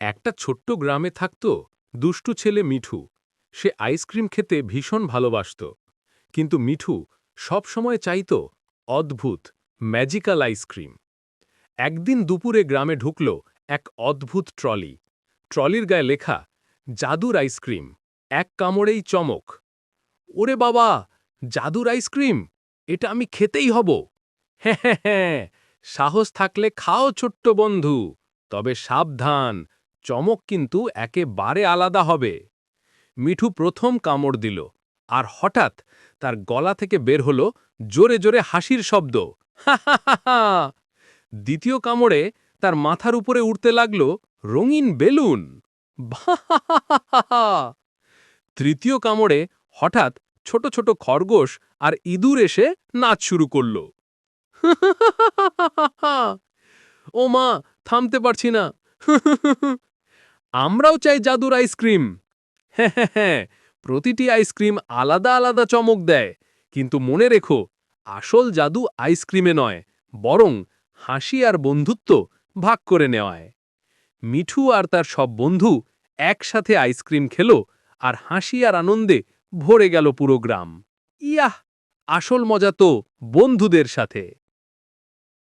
একটা ছোট্ট গ্রামে থাকত দুষ্টু ছেলে মিঠু। সে আইসক্রিম খেতে ভীষণ ভালোবাসত। কিন্তু মিঠু সবসময় চাইত অদ্ভুত, ম্যাজিক্যাল আইসক্রিম। একদিন দুপুরে গ্রামে ঢুকল এক অদ্ভুত ট্রলি। ট্রলির গায়ে লেখা, জাদুর আইসক্রিম, এক কামড়েই চমক। ওরে বাবা, জাদুর আইসক্রিম? এটা আমি খেতেই হব। হ্যাঁ হ্যাঁ হ্যাঁ সাহস থাকলে খাও ছোট্ট বন্ধু, তবে সাবধান চমক কিন্তু একেবারে আলাদা হবে মিঠু প্রথম কামড় দিল আর হঠাৎ তার গলা থেকে বের হল জোরে জোরে হাসির শব্দ দ্বিতীয় কামড়ে তার মাথার উপরে উঠতে লাগল রঙিন বেলুন। তৃতীয় কামড়ে হঠাৎ ছোট ছোট খরগোশ আর ইঁদুর এসে নাচ শুরু করল ও মা থামতে পারছি না আমরাও চাই জাদুর আইসক্রিম। হ্যাঁ হ্যাঁ হ্যাঁ প্রতিটি আইসক্রিম আলাদা আলাদা চমক দেয়। কিন্তু মনে রেখো, আসল জাদু আইসক্রিমে নয়, বরং হাসি আর বন্ধুত্ব ভাগ করে নেওয়ায়। মিঠু আর তার সব বন্ধু একসাথে আইসক্রিম খেলো আর হাসি আর আনন্দে ভরে গেল পুরো গ্রাম। ইয়াহ, আসল মজা তো বন্ধুদের সাথে।